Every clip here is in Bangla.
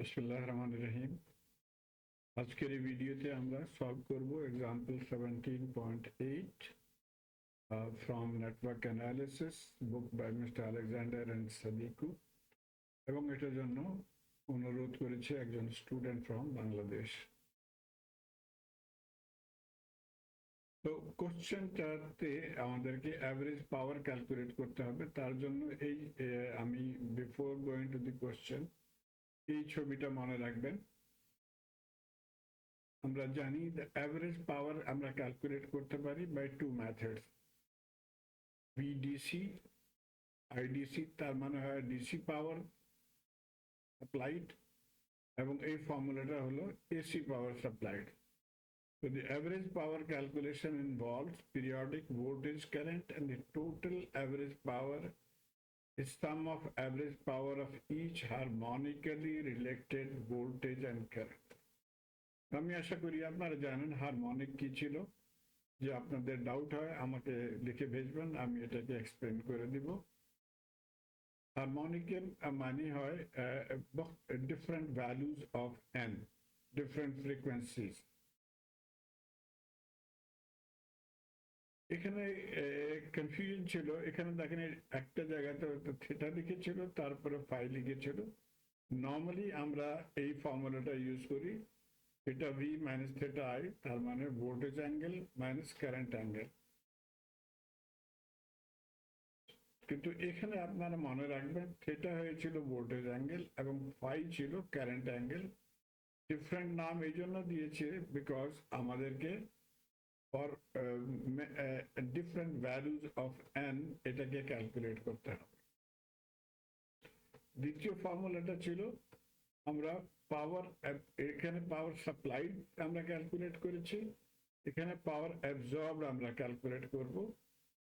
বিসমুল্লাহ রহমান রহিম। আজকের এই ভিডিওতে আমরা সলভ করব example seventeen point eight from network analysis book by mister Alexander and Sadiku এবং এটার জন্য অনুরোধ করেছে একজন স্টুডেন্ট ফ্রম বাংলাদেশ। তো কোশ্চেনটাতে আমাদেরকে অ্যাভারেজ পাওয়ার ক্যালকুলেট করতে হবে। তার জন্য এই আমি before going to the question এই ছবিটা মনে রাখবেন। আমরা জানি অ্যাভারেজ পাওয়ার আমরা ক্যালকুলেট করতে পারি by two methods BDC IDC তার মানে হয় ডিসি পাওয়ার সাপ্লাইড এবং এই ফর্মুলাটা হলো AC power supplied So, the average power calculation involves periodic voltage current and the total average power sum of average power of each harmonically related voltage and current. আমি আশা করি আপনারা জানেন হারমোনিক কি ছিল। যে আপনাদের ডাউট হয়, আমাকে লিখে ভেজবেন, আমি এটাকে এক্সপ্লেন করে দিব। হারমোনিকের মানে হয় different values of N different frequencies এখানে কনফিউশন ছিল। এখানে দেখেন, একটা জায়গাতে থিটা লিখেছিল, তারপরে ফাই লিখেছিল। নর্মালি আমরা এই ফর্মুলাটা ইউজ করি। এটা ভি মাইনাস থিটা আই তার মানে voltage angle minus current angle কিন্তু এখানে আপনারা মনে রাখবেন থিটা হয়েছিল ভোল্টেজ অ্যাঙ্গেল এবং ফাই ছিল কারেন্ট অ্যাঙ্গেল ডিফারেন্ট নাম এই জন্য দিয়েছে বিকজ আমাদেরকে for different values of N এটাকে ক্যালকুলেট করতে হবে দ্বিতীয় ফর্মুলাটা ছিল আমরা পাওয়ার এখানে পাওয়ার সাপ্লাইড আমরা ক্যালকুলেট করেছি এখানে পাওয়ার অ্যাবজর্ব আমরা ক্যালকুলেট করব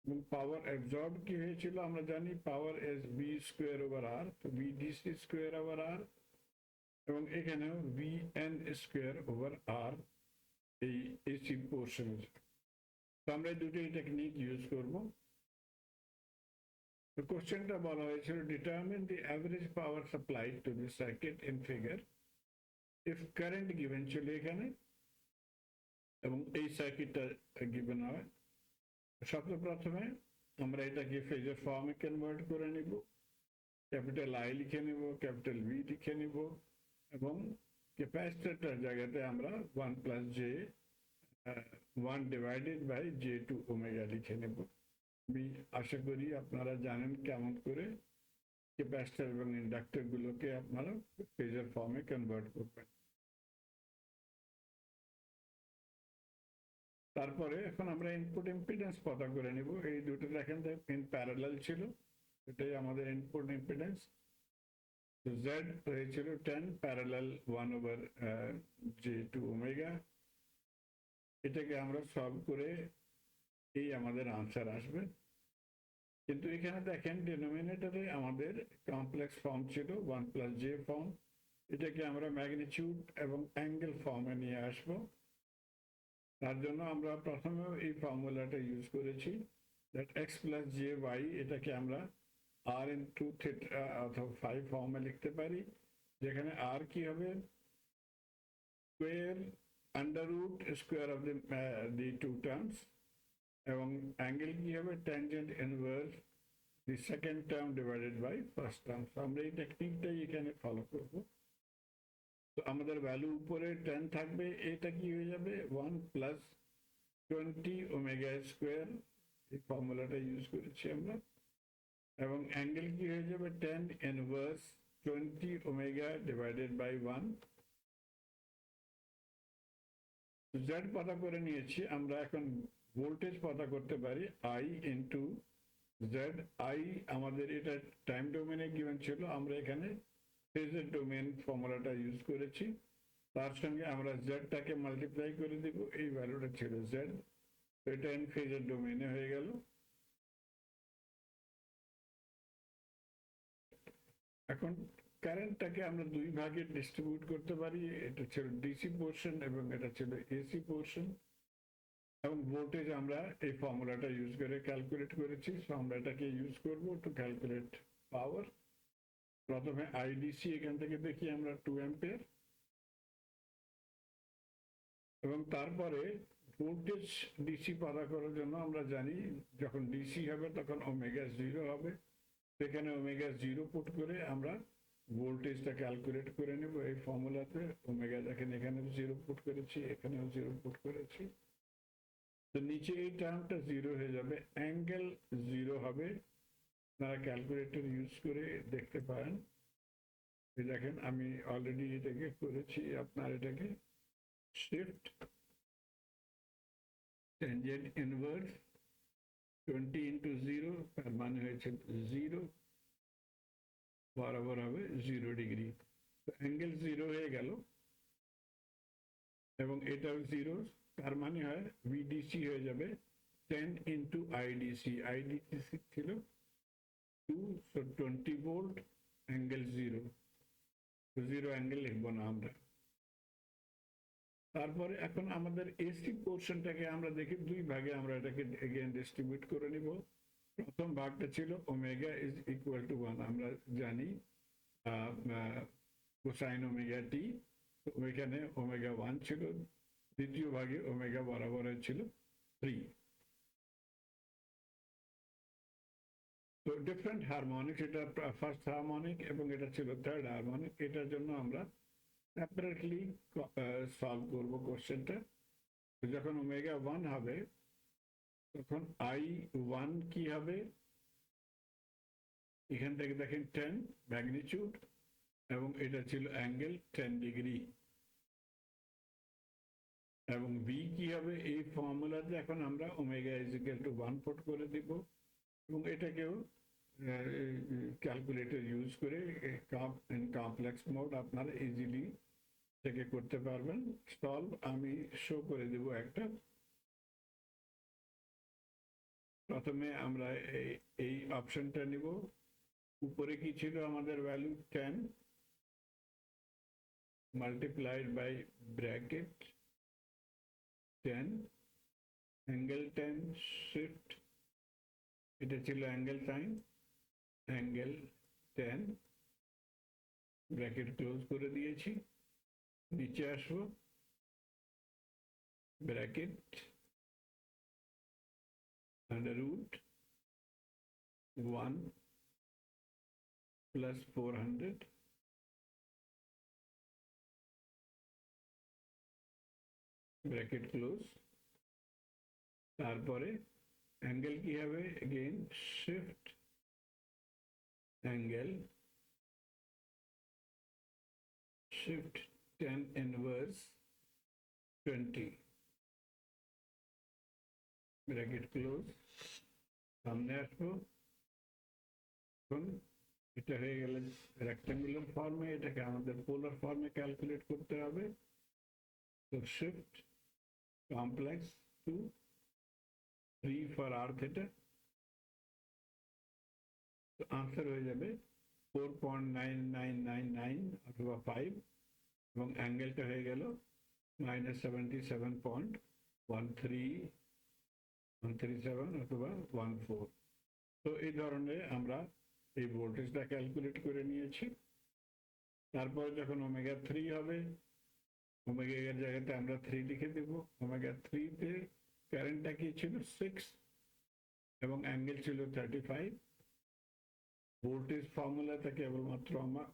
এবং পাওয়ার অ্যাবজর্ব কি হয়েছিল আমরা জানি power is V square over R তো V DC square over R এবং এখানেও V N square over R এই এসি পোর্শন তো আমরা দুটোই টেকনিক ইউজ করব। তো কোশ্চেনটা বলা হয়েছিল determine the average power supply to the circuit in figure if current given এখানে এবং এই সার্কিটটা গিভেন হয়। সর্বপ্রথমে আমরা এটাকে ফেজের ফর্মে কনভার্ট করে নিব। ক্যাপিটাল আই লিখে নিব ক্যাপিটাল ভি লিখে নিব এবং ক্যাপাসিটরটার জায়গাতে আমরা one plus J one divided by J two omega লিখে নেব আমি আশা করি আপনারা জানেন কেমন করে ক্যাপাসিটর এবং ইন্ডাক্টর গুলোকে আপনারা ফেজার ফর্মে কনভার্ট করবেন তারপরে এখন আমরা ইনপুট ইম্পিডেন্স পতা করে নিব এই দুটো দেখেন ইন প্যারালাল ছিল এটাই আমাদের ইনপুট ইম্পিডেন্স জেড হয়েছিল ten parallel one over J two omega এটাকে আমরা সলভ করে এই আমাদের আনসার আসবে। কিন্তু এখানে দেখেন ডিনোমিনেটরে আমাদের কমপ্লেক্স ফর্ম ছিল ওয়ান প্লাস জে ফর্ম এটাকে আমরা ম্যাগনিচিউড এবং অ্যাঙ্গেল ফর্মে নিয়ে আসব। তার জন্য আমরা প্রথমে এই ফর্মুলাটা ইউজ করেছি। That X plus J Y এটাকে আমরা আর ইন টু থিটা অথবা ফাইভ ফর্মে লিখতে পারি যেখানে আর কি হবে square under root square of the the two terms এবং অ্যাঙ্গেল কি হবে tangent inverse the second term divided by first term আমরা এই টেকনিকটাই এখানে ফলো করব তো আমাদের ভ্যালু উপরে টেন থাকবে এটা কি হয়ে যাবে one plus twenty omega square এই ফর্মুলাটা ইউজ করেছি আমরা এবং অ্যাঙ্গেল কি হয়ে যাবে? Tan inverse twenty omega divided by one Z পতা করে নিয়েছি, আমরা এখন ভোল্টেজ পতা করতে পারি আই ইন্টু জেড আই আমাদের এটা টাইম ডোমেনে গিভেন ছিল, আমরা এখানে ফেজের ডোমেন ফর্মুলাটা ইউজ করেছি। তার সঙ্গে আমরা জেডটাকে মাল্টিপ্লাই করে দিব, এই ভ্যালুটা ছিল জেড এটা ইন ফেজের ডোমেনে হয়ে গেল। এখন কারেন্টটাকে আমরা দুই ভাগে ডিস্ট্রিবিউট করতে পারি, এটা ছিল ডিসি পোর্শন এবং এটা ছিল এসি পোর্শন এবং ভোল্টেজ আমরা এই ফর্মুলাটা ইউজ করে ক্যালকুলেট করেছি। সো আমরা এটাকে ইউজ করব টু ক্যালকুলেট পাওয়ার প্রথমে আইডিসি এখান থেকে দেখি আমরা টু অ্যাম্পিয়ার এবং তারপরে ভোল্টেজ ডিসি পাতা করার জন্য আমরা জানি, যখন ডিসি হবে তখন ওমেগা জিরো হবে। সেখানে ওমেগা জিরো পুট করে আমরা ভোল্টেজটা ক্যালকুলেট করে নেব। এই ফর্মুলাতে ওমেগা দেখেন এখানে জিরো পুট করেছি, এখানেও জিরো পুট করেছি। তো নিচে এই টার্মটা জিরো হয়ে যাবে। অ্যাঙ্গেল জিরো হবে। আপনারা ক্যালকুলেটর ইউজ করে দেখতে পারেন। দেখেন, আমি অলরেডি এটাকে করেছি, আপনার এটাকে শিফট tangent inverse 20 into 0 তার মানে হয়েছে 0 বরাবর হবে 0 ডিগ্রি অ্যাঙ্গেল 0 হয়ে গেল এবং এটাও 0 তার মানে হয় ভিডিসি হয়ে যাবে 10 into আইডিসি আইডিসি ছিল 2 so 20 volt angle 0 zero angle লিখব না আমরা তারপরে এখন আমাদের এসি পোর্শনটাকে আমরা দেখি, দুই ভাগে আমরা এটাকে এগেন ডিস্ট্রিবিউট করে নিব। প্রথম ভাগটা ছিল omega is equal to one আমরা জানি কোসাইন ওমেগা টি ওইখানে ওমেগা ওয়ান ছিল, দ্বিতীয় ভাগে ওমেগা বরাবর ছিল থ্রি তো ডিফারেন্ট হারমোনিক এটা ফার্স্ট হারমোনিক এবং এটা ছিল থার্ড হারমোনিক এটার জন্য আমরা সেপারেটলি সলভ করব কোশ্চেনটা যখন ওমেগা ওয়ান হবে, তখন আই ওয়ান কি হবে? এখান থেকে দেখেন টেন ম্যাগনিচিউড এবং এটা ছিল অ্যাঙ্গেল টেন ডিগ্রি এবং বি কি হবে? এই ফর্মুলাতে এখন আমরা omega equal to one put করে দিব। এবং এটাকেও ক্যালকুলেটর ইউজ করে কমপ্লেক্স মোড আপনারা ইজিলি থেকে করতে পারবেন। সলভ আমি শো করে দেব একটা। প্রথমে আমরা এই অপশনটা নিব। উপরে কি ছিল আমাদের value ten multiplied by bracket ten angle ten shift এটা ছিল angle time angle ten bracket close করে দিয়েছি, নিচে আসব bracket under root one plus four hundred bracket close তারপরে অ্যাঙ্গেল কি হবে? Again shift angle shift 10 inverse 20 bracket close. সামনে আসব এটা হয়ে গেলে রেক্টাঙ্গুলার ফর্মে এটাকে আমাদের পোলার ফর্মে ক্যালকুলেট করতে হবে। তো shift complex two three for R theta answer হয়ে যাবে four point nine nine nine nine অথবা ফাইভ এবং অ্যাঙ্গেলটা হয়ে গেল minus seventy seven point one three one three seven অথবা ওয়ান ফোর তো এই ধরনের আমরা এই ভোল্টেজটা ক্যালকুলেট করে নিয়েছি। তারপরে যখন ওমেগা থ্রি হবে ওমেগা এর জায়গাতে আমরা থ্রি লিখে দেব। ওমেগা থ্রিতে কারেন্টটা কি ছিল? সিক্স এবং অ্যাঙ্গেল ছিল থার্টি ফাইভ ভোল্টেজ ফর্মুলাটা কেবলমাত্র আমরা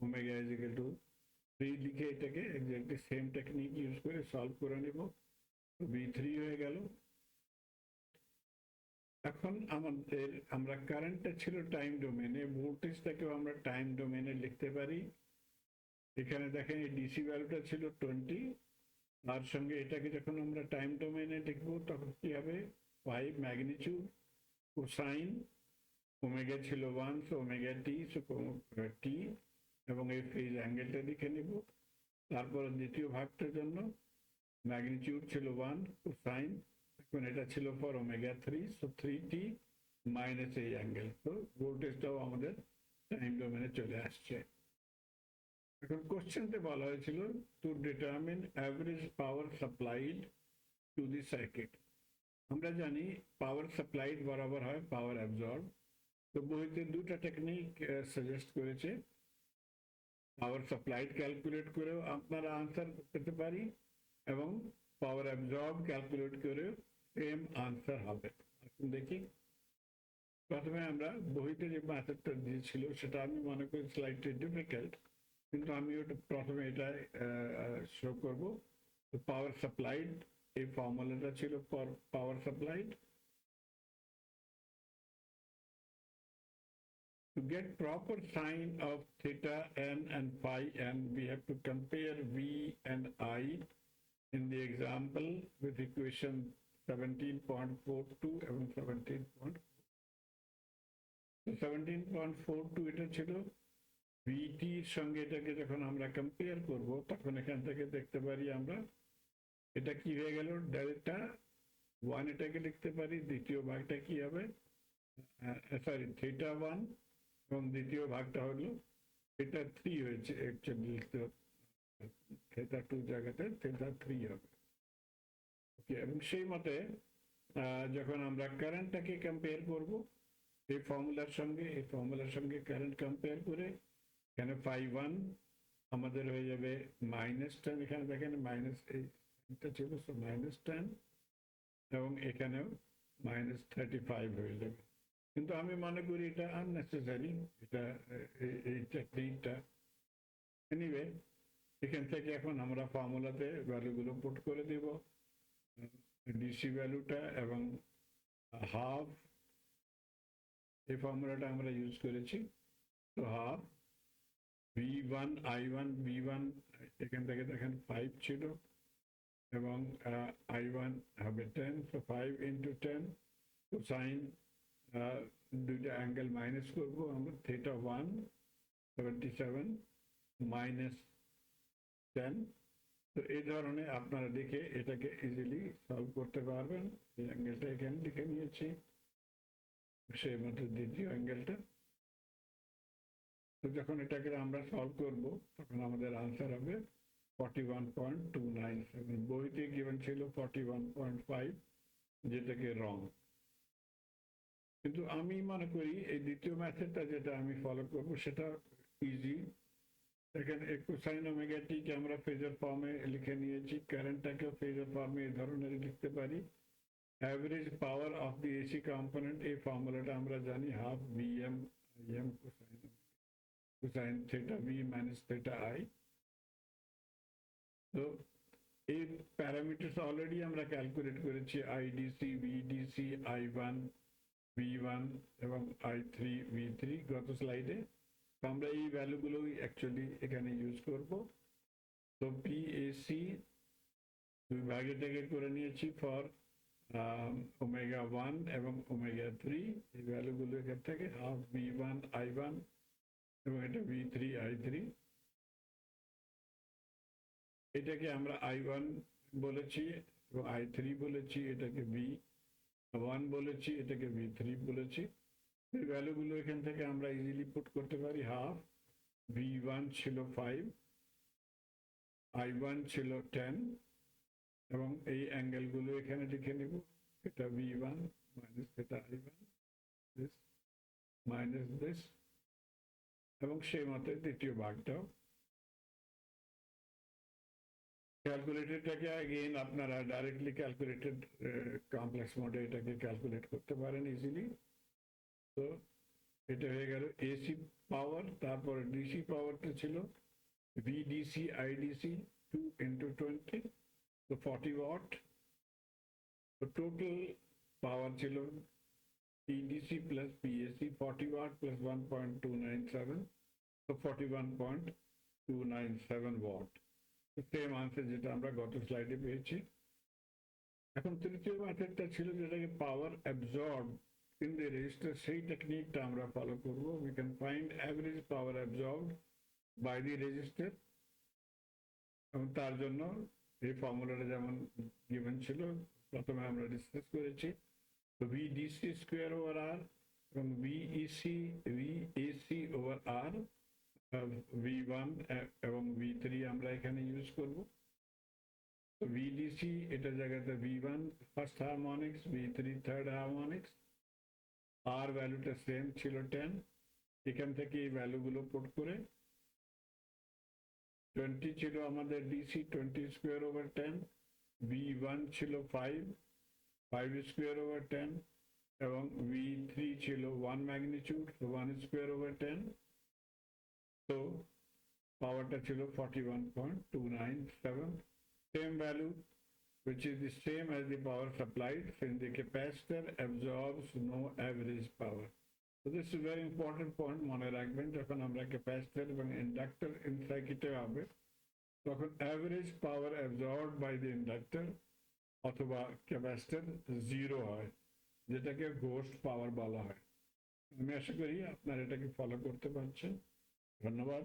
omega is equal to three লিখে এটাকে এক্স্যাক্টলি সেম টেকনিক ইউজ করে সলভ করে নেব। বি থ্রি হয়ে গেল। এখন আমাদের, আমরা কারেন্টটা ছিল টাইম ডোমেনে ভোল্টেজটাকেও আমরা টাইম ডোমেনে লিখতে পারি। এখানে দেখেন এই ডিসি ভ্যালুটা ছিল টোয়েন্টি তার সঙ্গে এটাকে যখন আমরা টাইম ডোমেনে লিখব, তখন কি হবে? ফাইভ ম্যাগনিচিউড কোসাইন ওমেগা ছিল one so omega T so T এবং এই ফেজ অ্যাঙ্গেলটা লিখে নিব। তারপর দ্বিতীয় ভাগটার জন্য ম্যাগনিচিউড ছিল ওয়ান সাইন এখন এটা ছিল for omega three so three T minus এই অ্যাঙ্গেল। তো ভোল্টেজটাও আমাদের টাইম ডোমেনে চলে আসছে। এখন কোশ্চেনতে বলা হয়েছিল to determine average power supplied to the circuit আমরা জানি পাওয়ার সাপ্লাইড বরাবর হয় পাওয়ার অ্যাবজর্ব তো বইতে দুটা টেকনিক সাজেস্ট করেছে। পাওয়ার সাপ্লাইড ক্যালকুলেট করেও আপনারা আনসার পেতে পারি এবং পাওয়ার অ্যাবজর্ব ক্যালকুলেট করেও সেম আনসার হবে। এখন দেখি। প্রথমে আমরা বইতে যে ম্যাথডটা দিয়েছিল, সেটা আমি মনে করি স্লাইডলি ডিফিকাল্ট কিন্তু আমি ওটা প্রথমে এটা শো করব। পাওয়ার সাপ্লাইড এই ফর্মুলাটা ছিল power supplied To get proper sign of theta n and phi n, we have to compare v and i in the example with equation 17.42 এবং 17. 17.42 এটা ছিল ভিটির সঙ্গে এটাকে যখন আমরা কম্পেয়ার করব তখন এখান থেকে দেখতে পারি আমরা এটা কি হয়ে গেল ডেল্টা ওয়ান এটাকে লিখতে পারি দ্বিতীয় ভাগটা কি হবে সরি থিটা ওয়ান এবং দ্বিতীয় ভাগটা হলো থিটা থ্রি হয়েছে অ্যাকচুয়ালি লিখতে থিটা টু জায়গাতে থিটা থ্রি হবে। ওকে এবং সেই মতে যখন আমরা কারেন্টটাকে কম্পেয়ার করব, এই ফর্মুলার সঙ্গে, এই ফর্মুলার সঙ্গে কারেন্ট কম্পেয়ার করে, এখানে ফাইভ ওয়ান আমাদের হয়ে যাবে মাইনাস টেন এখানে দেখেন মাইনাস এইটা ছিল মাইনাস টেন এবং এখানেও মাইনাস থার্টি ফাইভ হয়ে যাবে। কিন্তু আমি মনে করি এটা আননেসেসারি এটা এই- এই টেকনিকটা এনিওয়ে এখান থেকে এখন আমরা ফর্মুলাতে ভ্যালুগুলো পুট করে দিব। ডিসি ভ্যালুটা এবং হাফ এই ফর্মুলাটা আমরা ইউজ করেছি। তো half B one I one B one এখান থেকে দেখেন ফাইভ ছিল এবং আই ওয়ান হবে টেন তো ফাইভ ইন্টু টেন তো সাইন দুইটা অ্যাঙ্গেল মাইনাস করব আমরা theta one seventy seven minus ten তো এই ধরনের আপনারা দেখে এটাকে ইজিলি সলভ করতে পারবেন। এই অ্যাঙ্গেলটা এখানে লিখে নিয়েছি। সেই মতো দ্বিতীয় অ্যাঙ্গেলটা তো যখন এটাকে আমরা সলভ করব, তখন আমাদের আনসার হবে forty one point two nine seven বইতে গিভেন ছিল ফর্টি ওয়ান পয়েন্ট ফাইভ যেটাকে রং কিন্তু আমি মনে করি এই দ্বিতীয় ম্যাথডটা যেটা আমি ফলো করব, সেটা ইজি এখানে একটু সাইন ওমেগাটিকে আমরা ফেজার ফর্মে লিখে নিয়েছি কারেন্টটাকেও ফেজার ফর্মে এই ধরনের লিখতে পারি। Average power of the AC component এই ফর্মুলাটা আমরা জানি half B M I M cosine cosine theta V minus theta I তো এই প্যারামিটার্স অলরেডি আমরা ক্যালকুলেট করেছি IDC VDC I one V one এবং আই থ্রি ভি থ্রি গত স্লাইডে তো আমরা এই ভ্যালুগুলোই অ্যাকচুয়ালি এখানে ইউজ করব। তো পিএসি দুই ভাগে থেকে করে নিয়েছি ফর ওমেগা ওয়ান এবং ওমেগা থ্রি এই ভ্যালুগুলো এখান থেকে half V one I one এবং এটা ভি থ্রি আই থ্রি এটাকে আমরা আই ওয়ান বলেছি এবং আই থ্রি বলেছি, এটাকে ভি ওয়ান বলেছি, এটাকে ভি থ্রি বলেছি। এই ভ্যালুগুলো এখান থেকে আমরা ইজিলি পুট করতে পারি। হাফ ভি ওয়ান ছিল ফাইভ আই ওয়ান ছিল টেন এবং এই অ্যাঙ্গেলগুলো এখানে লিখে নেব। এটা ভি ওয়ান মাইনাস এটা আই ওয়ান মাইনাস দিস এবং সেই মতে দ্বিতীয় ভাগটাও। ক্যালকুলেটেডটাকে আগেইন আপনারা ডাইরেক্টলি ক্যালকুলেটেড কমপ্লেক্স মোডে এটাকে ক্যালকুলেট করতে পারেন ইজিলি তো এটা হয়ে গেল এসি পাওয়ার তারপর ডিসি পাওয়ারটা ছিল VDC IDC two into twenty তো ফর্টি ওয়াট তো টোটাল পাওয়ার ছিল PDC plus PSC forty watt plus one point two nine seven তো forty one point two nine seven watt same answer যেটা আমরা গত স্লাইডে পেয়েছি। এখন তৃতীয় মেথডটা ছিল যেটাকে power absorb in the resistor সেই টেকনিকটা আমরা ফলো করব। We can find average power absorb by the resistor এবং তার জন্য এই ফর্মুলাটা যেমন গিভেন ছিল, প্রথমে আমরা ডিসকাস করেছি। তো V DC square over R এবং VEC VAC over R V one এবং ভি থ্রি আমরা এখানে ইউজ করব। ভিডিসি এটা জায়গাতে V one first harmonics V three third harmonics আর ভ্যালুটা সেম ছিল টেন এখান থেকে এই ভ্যালুগুলো পুট করে টোয়েন্টি ছিল আমাদের DC twenty square over ten V one ছিল five five square over ten এবং ভি থ্রি ছিল one magnitude one square over ten তো পাওয়ারটা ছিল forty one point two which is the same as the power supplied, since the capacitor absorbs no average power. So, this is very important point মনে রাখবেন যখন আমরা ক্যাপাসিটর এবং ইন্ডাক্টর ইন সার্কিটে হবে, তখন average power absorb by the inductor অথবা ক্যাপাসিটর জিরো হয়, যেটাকে ঘোস্ট পাওয়ার বলা হয় আমি আশা করি আপনারা এটাকে ফলো করতে পারছেন ধন্যবাদ